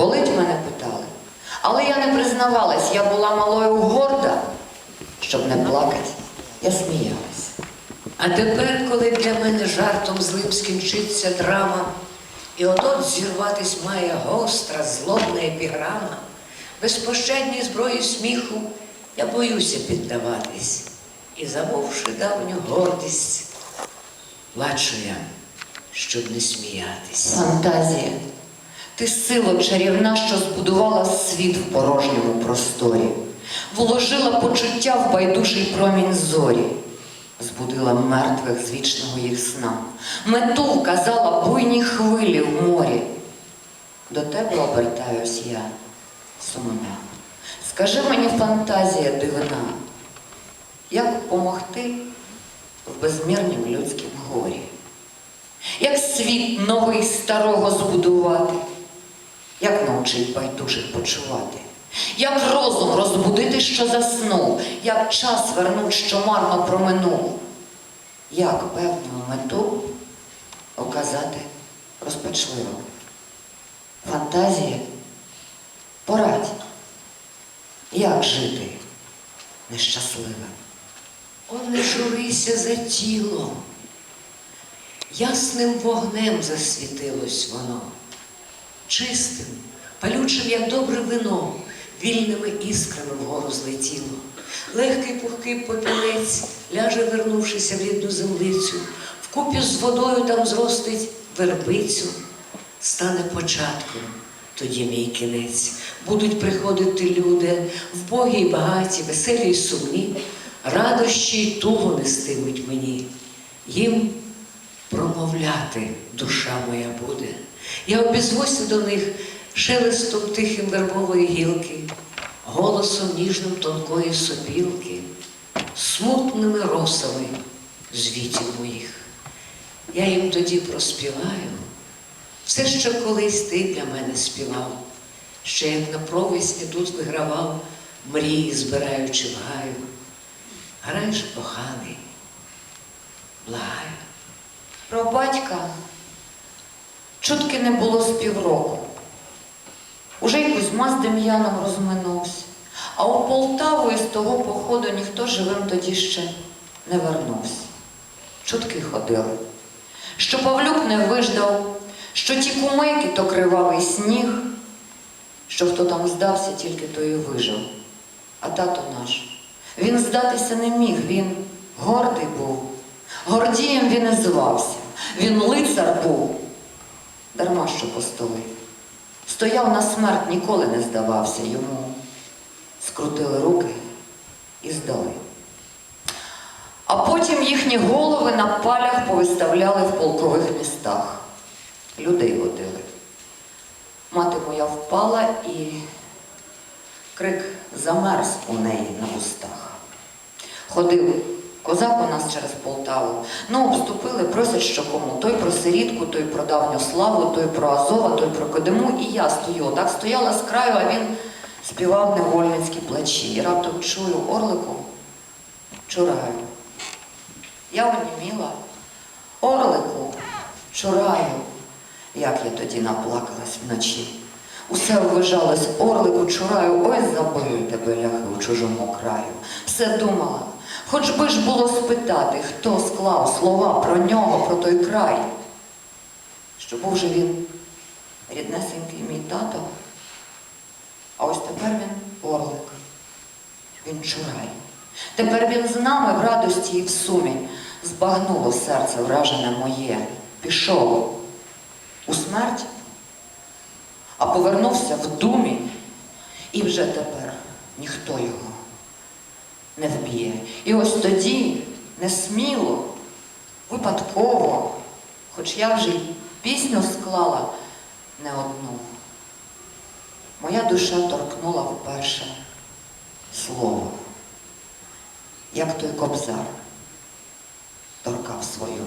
Болить мене питали. Але я не признавалась, я була малою горда, щоб не плакати. Я сміялась. А тепер, коли для мене жартом злим скінчиться драма, і отот зірватись має гостра, злобна епіграма, безпощадній зброї сміху я боюся піддаватись, і, забувши давню гордість, плачу я, щоб не сміятись. Фантазія. Ти сила чарівна, що збудувала світ в порожньому просторі, вложила почуття в байдужий промінь зорі, збудила мертвих з вічного їх сна, мету вказала буйні хвилі в морі. До тебе обертаюсь я, сумна. Скажи мені, фантазія дивина, як помогти в безмірнім людськім горі? Як світ новий старого збудувати, як навчить байдужих почувати, як розум розбудити, що заснув, як час вернуть, що марно проминув, як певну мету оказати розпачливо. Фантазія порадь, як жити нещасливим. О, не журися за тілом. Ясним вогнем засвітилось воно, чистим, палючим, як добре вино, вільними іскрами вгору злетіло. Легкий пухкий попілець ляже, вернувшися в рідну землицю, вкупі з водою там зростить вербицю, стане початком. Тоді мій кінець. Будуть приходити люди, вбогі й багаті, веселі й сумні, радощі й тугу нестимуть мені. Їм промовляти душа моя буде. Я обізвуся до них шелестом тихим вербової гілки, голосом ніжним тонкої сопілки, смутними росами звітів моїх. Я їм тоді проспіваю все, що колись ти для мене співав, ще як на провісні тут вигравав, мрії збираючи в гаю. Грай же, коханий, благаю. Про батька чутки не було з півроку. Уже й Кузьма з Дем'яном розминувся, а у Полтаву із того походу ніхто живим тоді ще не вернувся. Чутки ходили, що Павлюк не виждав, що ті кумейки то кривавий сніг, що хто там здався, тільки той і вижив. А тато наш, він здатися не міг, він гордий був. Гордієм він і звався, він лицар був, дарма що постоли. Стояв на смерть, ніколи не здавався йому. Скрутили руки і здали. А потім їхні голови на палях повиставляли в полкових містах. Людей водили. Мати моя впала і крик замерз у неї на устах. Ходив козак у нас через Полтаву. Ну, обступили, просять, що кому. Той про сирітку, той про давню славу, той про Азова, той про Кодиму. І я стою. Так стояла з краю, а він співав невольницькі плачі. І раптом чую орлику, чураю. Я оніміла. Орлику, чураю. Як я тоді наплакалась вночі. Усе ввижалось орлику, чураю, ой, забили тебе ляхи у чужому краю. Все думала, хоч би ж було спитати, хто склав слова про нього, про той край. Що був же він ріднесенький мій тато, а ось тепер він орлик, він чурай. Тепер він з нами в радості і в сумі збагнуло серце вражене моє, пішов у смерть, а повернувся в думі, і вже тепер ніхто його не вб'є. І ось тоді, несміло, випадково, хоч я вже й пісню склала не одну, моя душа торкнула вперше слово, як той кобзар торкав свою.